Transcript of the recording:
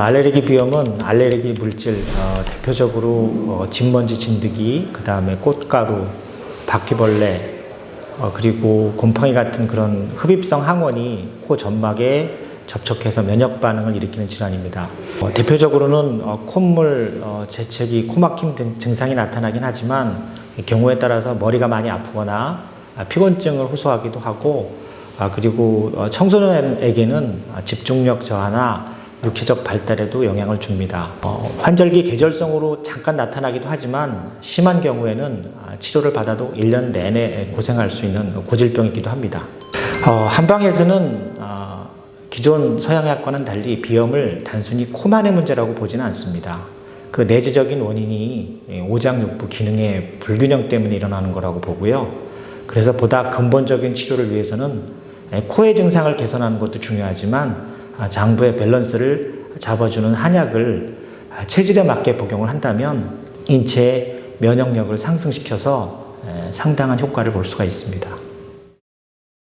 알레르기 비염은 알레르기 물질 어, 대표적으로 어, 진먼지 진드기, 그 다음에 꽃가루, 바퀴벌레, 어, 그리고 곰팡이 같은 그런 흡입성 항원이 코 점막에 접촉해서 면역 반응을 일으키는 질환입니다. 어, 대표적으로는 어, 콧물, 어, 재채기, 코막힘 등 증상이 나타나긴 하지만 이 경우에 따라서 머리가 많이 아프거나 아, 피곤증을 호소하기도 하고 아, 그리고 어, 청소년에게는 아, 집중력 저하나 육체적 발달에도 영향을 줍니다. 어, 환절기 계절성으로 잠깐 나타나기도 하지만 심한 경우에는 아, 치료를 받아도 1년 내내 고생할 수 있는 고질병이기도 합니다. 어, 한방에서는 어, 기존 서양의학과는 달리 비염을 단순히 코만의 문제라고 보지는 않습니다. 그 내재적인 원인이 예, 오장육부 기능의 불균형 때문에 일어나는 거라고 보고요. 그래서 보다 근본적인 치료를 위해서는 예, 코의 증상을 개선하는 것도 중요하지만 아, 장부의 밸런스를 잡아주는 한약을 아, 체질에 맞게 복용을 한다면 인체의 면역력을 상승시켜서 에, 상당한 효과를 볼 수가 있습니다.